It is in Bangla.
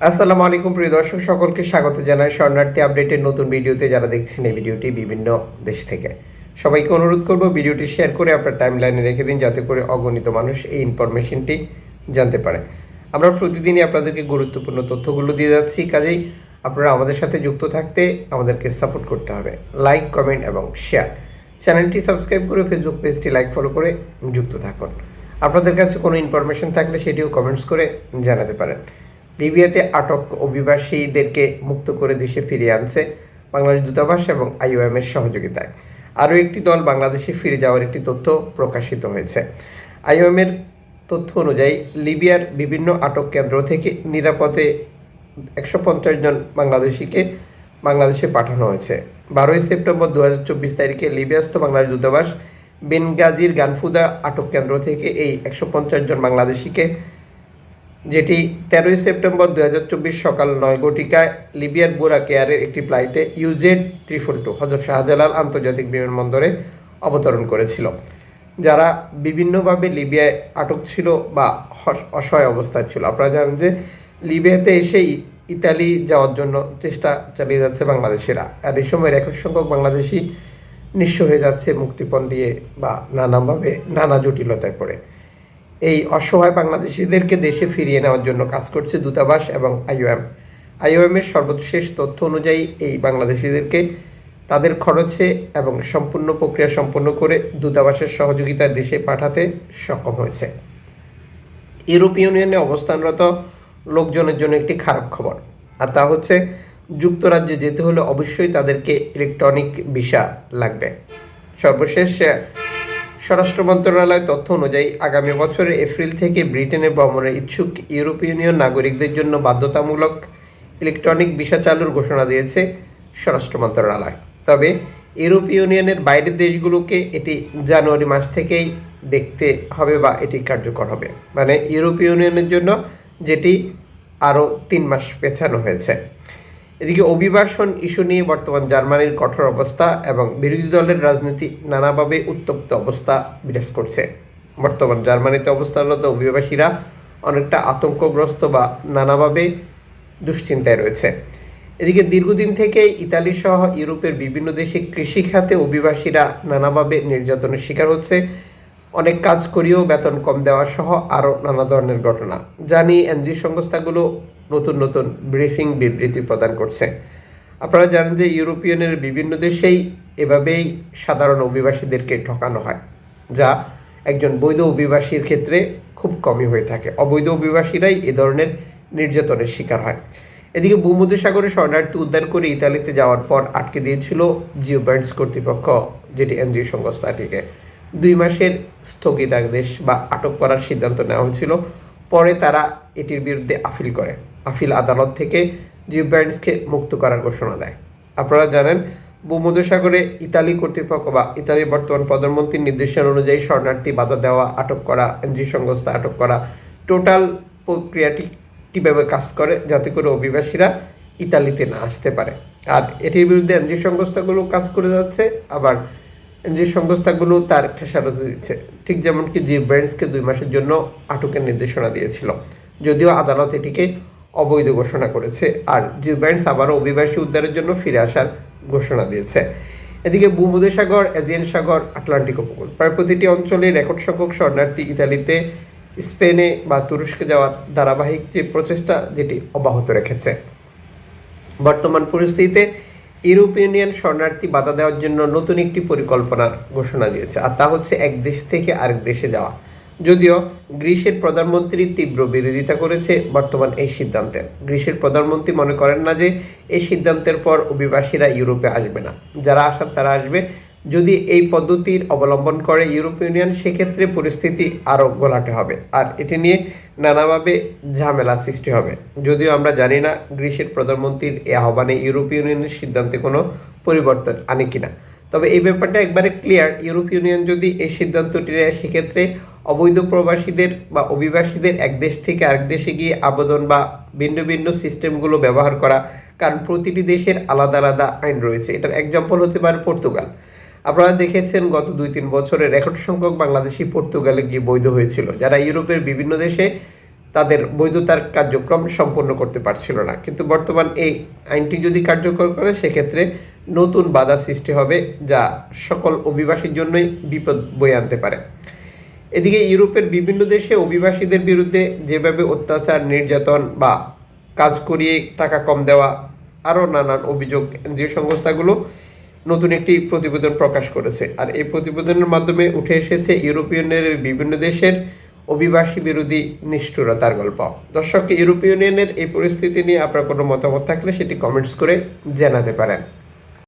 আসসালামু আলাইকুম, প্রিয় দর্শক, সকলকে স্বাগত জানাই শরণার্থী আপডেটের নতুন ভিডিওতে। যারা দেখছেন এই ভিডিওটি বিভিন্ন দেশ থেকে। সবাইকে অনুরোধ করব ভিডিওটি শেয়ার করে আপনার টাইম লাইনে রেখে দিন, যাতে করে অগণিত মানুষ এই ইনফরমেশনটি জানতে পারে। আমরা প্রতিদিনই আপনাদেরকে গুরুত্বপূর্ণ তথ্যগুলো দিয়ে যাচ্ছি। কাজেই আপনারা আমাদের সাথে যুক্ত থাকতে আমাদেরকে সাপোর্ট করতে হবে। লাইক কমেন্ট এবং শেয়ার চ্যানেলটি সাবস্ক্রাইব করে ফেসবুক পেজটি লাইক ফলো করে যুক্ত থাকুন। আপনাদের কাছে কোনো ইনফরমেশন থাকলে সেটিও কমেন্টস করে জানাতে পারেন। লিবিয়াতে আটক অভিবাসীদেরকে মুক্ত করে দেশে ফিরিয়ে আনছে বাংলাদেশ দূতাবাস এবং আইওএমের সহযোগিতায়। আরও একটি দল বাংলাদেশে ফিরে যাওয়ার একটি তথ্য প্রকাশিত হয়েছে। আইওএমের তথ্য অনুযায়ী, লিবিয়ার বিভিন্ন আটক কেন্দ্র থেকে নিরাপদে একশো পঞ্চাশ জন বাংলাদেশিকে বাংলাদেশে পাঠানো হয়েছে। বারোই সেপ্টেম্বর দু হাজার চব্বিশ তারিখে লিবিয়াস্থ বাংলাদেশ দূতাবাস বেনগাজির গানফুদা আটক কেন্দ্র থেকে এই একশো পঞ্চাশ জন বাংলাদেশিকে যেটি তেরোই সেপ্টেম্বর দু হাজার চব্বিশ সকাল নয় ঘটিকায় লিবিয়ার বুরা কেয়ারের একটি ফ্লাইটে ইউজেড ত্রিফুল টু হজরত শাহজালাল আন্তর্জাতিক বিমানবন্দরে অবতরণ করেছিল, যারা বিভিন্নভাবে লিবিয়ায় আটক ছিল বা অসহায় অবস্থায় ছিল। আপনারা জানেন যে লিবিয়াতে এসেই ইতালি যাওয়ার জন্য চেষ্টা চালিয়ে যাচ্ছে বাংলাদেশিরা। আর এই সময় একক সংখ্যক বাংলাদেশি নিঃস্ব হয়ে যাচ্ছে মুক্তিপণ দিয়ে বা নানাভাবে নানা জটিলতায় পড়ে। এই অসহায় বাংলাদেশিদেরকে দেশে ফিরিয়ে নেওয়ার জন্য কাজ করছে দূতাবাস এবং আইওএম। আইওএমের সর্বশেষ তথ্য অনুযায়ী এই বাংলাদেশিদেরকে তাদের খরচে এবং সম্পূর্ণ প্রক্রিয়া সম্পন্ন করে দূতাবাসের সহযোগিতায় দেশে পাঠাতে সক্ষম হয়েছে। ইউরোপীয় ইউনিয়নে অবস্থানরত লোকজনের জন্য একটি খারাপ খবর, আর তা হচ্ছে যুক্তরাজ্যে যেতে হলে অবশ্যই তাদেরকে ইলেকট্রনিক ভিসা লাগবে। সর্বশেষ স্বরাষ্ট্র মন্ত্রণালয় তথ্য অনুযায়ী, আগামী বছরের এপ্রিল থেকে ব্রিটেনে ভ্রমণের ইচ্ছুক ইউরোপীয় ইউনিয়ন নাগরিকদের জন্য বাধ্যতামূলক ইলেকট্রনিক ভিসা চালুর ঘোষণা দিয়েছে স্বরাষ্ট্র মন্ত্রণালয়। তবে ইউরোপীয় ইউনিয়নের বাইরের দেশগুলোকে এটি জানুয়ারি মাস থেকেই দেখতে হবে বা এটি কার্যকর হবে। মানে ইউরোপীয় ইউনিয়নের জন্য যেটি আরও তিন মাস পেছানো হয়েছে। এদিকে অভিবাসন ইস্যু নিয়ে বর্তমান জার্মানির কঠোর অবস্থা এবং বিরোধী দলের রাজনীতি নানাভাবে উত্তপ্ত অবস্থা বিরাজ করছে। বর্তমান জার্মানিতে অবস্থানরত অভিবাসীরা অনেকটা আতঙ্কগ্রস্ত বা নানাভাবে দুশ্চিন্তায় রয়েছে। এদিকে দীর্ঘদিন থেকে ইতালি সহ ইউরোপের বিভিন্ন দেশে কৃষিখাতে অভিবাসীরা নানাভাবে নির্যাতনের শিকার হচ্ছে। অনেক কাজ করিয়েও বেতন কম দেওয়া সহ আরও নানা ধরনের ঘটনা। যা নিয়ে এনজিও সংস্থাগুলো নতুন নতুন ব্রিফিং বিবৃতি প্রদান করছে। আপনারা জানেন যে ইউরোপিয়ানের বিভিন্ন দেশেই এভাবেই সাধারণ অভিবাসীদেরকে ঠকানো হয়, যা একজন বৈধ অভিবাসীর ক্ষেত্রে খুব কমই হয়ে থাকে। অবৈধ অভিবাসীরাই এ ধরনের নির্যাতনের শিকার হয়। এদিকে ভূমধ্যসাগরে শরণার্থী উদ্ধার করে ইতালিতে যাওয়ার পর আটকে দিয়েছিল জিও ব্যান্ডস কর্তৃপক্ষ, যেটি এনজিও সংস্থাটিকে। দুই মাসের স্থগিতাদেশ বা আটক করার সিদ্ধান্ত নেওয়া হয়েছিল, পরে তারা এটির বিরুদ্ধে আপিল করে। আপিল আদালত থেকে জিও ব্যান্ডসকে মুক্ত করার ঘোষণা দেয়। আপনারা জানেন, ভূমধ্যসাগরে ইতালি কর্তৃপক্ষ বা ইতালির বর্তমান প্রধানমন্ত্রীর নির্দেশনা অনুযায়ী শরণার্থী বাধা দেওয়া, আটক করা এনজিও সংস্থা আটক করা, টোটাল প্রক্রিয়াটি কীভাবে কাজ করে যাতে করে অভিবাসীরা ইতালিতে না আসতে পারে। আর এটির বিরুদ্ধে এনজিও সংস্থাগুলো কাজ করে যাচ্ছে, আবার এনজিও সংস্থাগুলো তার খেসারত দিচ্ছে। ঠিক যেমন কি জি ব্র্যান্ডসকে দুই মাসের জন্য আটকের নির্দেশনা দিয়েছিল। যদিও আদালত এটিকে অবৈধ ঘোষণা করেছে আর জি ব্র্যান্ডস আবারও অভিবাসী উদ্ধারের জন্য ফিরে আসার ঘোষণা দিয়েছে। এদিকে ভূমধ্যসাগর এজিয়ান সাগর আটলান্টিক উপকূল। প্রায় প্রতিটি অঞ্চলে রেকর্ড সংখ্যক শরণার্থী ইতালিতে, স্পেনে বা তুরস্কে যাওয়ার ধারাবাহিক যে প্রচেষ্টা, যেটি অব্যাহত রেখেছে। বর্তমান পরিস্থিতিতে ইউরোপীয় ইউনিয়ন শরণার্থী বাধা দেওয়ার জন্য নতুন একটি পরিকল্পনার ঘোষণা দিয়েছে। আর তা হচ্ছে এক দেশ থেকে আরেক দেশে যাওয়া। যদিও গ্রিসের প্রধানমন্ত্রী তীব্র বিরোধিতা করেছে বর্তমান এই সিদ্ধান্তের গ্রিসের প্রধানমন্ত্রী মনে করেন না যে এই সিদ্ধান্তের পর অভিবাসীরা ইউরোপে আসবে না। যারা আসার তারা আসবে। যদি এই পদ্ধতির অবলম্বন করে ইউরোপ ইউনিয়ন, সেক্ষেত্রে পরিস্থিতি আরও গোলাটে হবে। আর এটি নিয়ে নানাভাবে ঝামেলা সৃষ্টি হবে। যদিও আমরা জানি না গ্রিসের প্রধানমন্ত্রীর এ আহ্বানে ইউরোপীয় ইউনিয়নের সিদ্ধান্তে কোনো পরিবর্তন আনে কিনা। তবে এই ব্যাপারটা একবারে ক্লিয়ার ইউরোপ ইউনিয়ন যদি এই সিদ্ধান্তটি নেয়, সেক্ষেত্রে অবৈধ প্রবাসীদের বা অভিবাসীদের এক দেশ থেকে আরেক দেশে গিয়ে আবেদন বা ভিন্ন ভিন্ন সিস্টেমগুলো ব্যবহার করা, কারণ প্রতিটি দেশের আলাদা আলাদা আইন রয়েছে। এটার এক্সাম্পল হতে পারে পর্তুগাল। আপনারা দেখেছেন গত দুই তিন বছরে রেকর্ড সংখ্যক বাংলাদেশি পর্তুগালে গিয়ে বৈধ হয়েছিল, যারা ইউরোপের বিভিন্ন দেশে তাদের বৈধতার কার্যক্রম সম্পন্ন করতে পারছিল না। কিন্তু বর্তমান এই আইনটি যদি কার্যকর করে, সেক্ষেত্রে নতুন বাধা সৃষ্টি হবে যা সকল অভিবাসীর জন্যই বিপদ বয়ে আনতে পারে। এদিকে ইউরোপের বিভিন্ন দেশে অভিবাসীদের বিরুদ্ধে যেভাবে অত্যাচার, নির্যাতন বা কাজ করিয়ে টাকা কম দেওয়া, আরও নানান অভিযোগ যে সংস্থাগুলো নতুন একটি প্রতিবেদন প্রকাশ করেছে। আর এই প্রতিবেদনের মাধ্যমে উঠে এসেছে ইউরোপিয়ানের বিভিন্ন দেশের অভিবাসী বিরোধী নিষ্ঠুরতার গল্প। দর্শক ইউরোপীয় ইউনিয়নের এই পরিস্থিতি নিয়ে আপনার কোনো মতামত থাকলে সেটি কমেন্টস করে জানাতে পারেন।